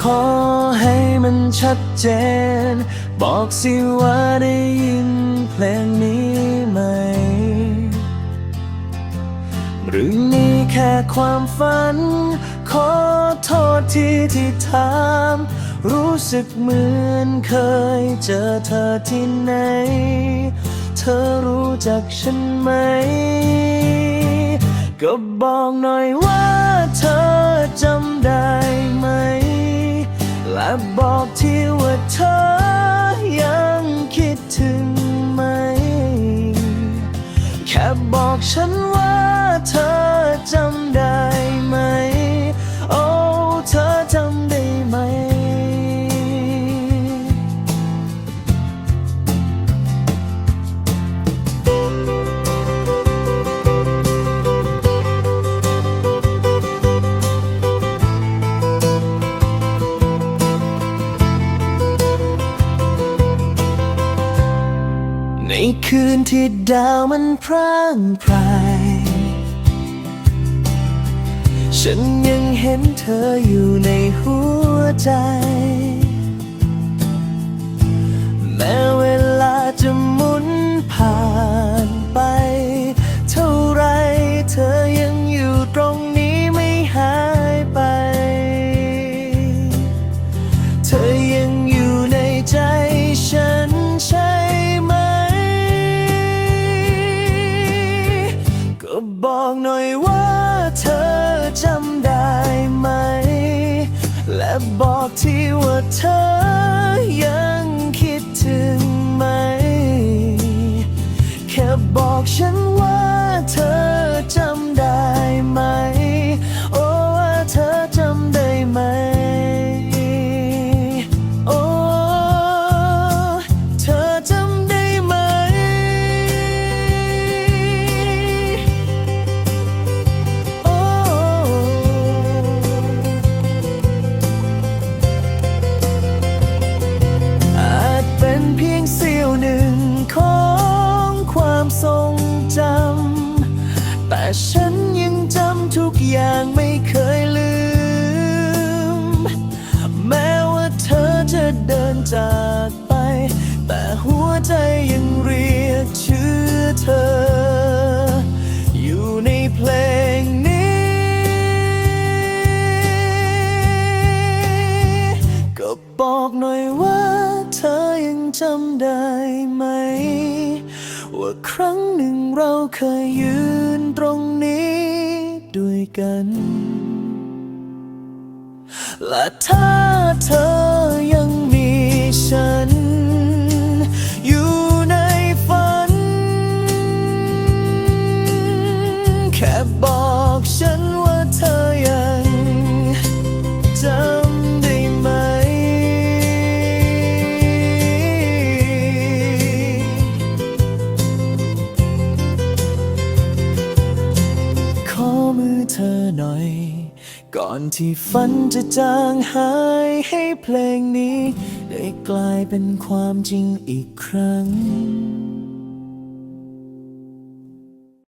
ขอให้มันชัดเจน บอกสิว่าได้ยินเพลงนี้ไหม หรือนี่แค่ความฝัน ขอโทษที่ที่ถามรู้สึกเหมือนเคยเจอเธอที่ไหน เธอรู้จักฉันไหม ก็บอกหน่อยว่าเธอจำได้ บอกทีว่าเธอยังคิดถึงไหม แค่บอกฉันว่าเธอจำได้ ในคืนที่ดาวมันพร่างพราย ฉันยังเห็นเธออยู่ในหัวใจ แม้เว บอกที่ว่าเธอยังคิดถึงไหม แค่บอกฉัน ฉันยังจำทุกอย่างไม่เคยลืม แม้ว่าเธอจะเดินจากไป แต่หัวใจยังเรียกชื่อเธอ อยู่ในเพลงนี้ ก็บอกหน่อยว่าเธอยังจำได้ไหม ว่าครั้งหนึ่งเราเคยยืนตรงนี้ด้วยกัน และถ้าเธอยัง มือเธอหน่อย ก่อนที่ฝันจะจางหายให้เพลงนี้ ได้กลายเป็นความจริงอีกครั้ง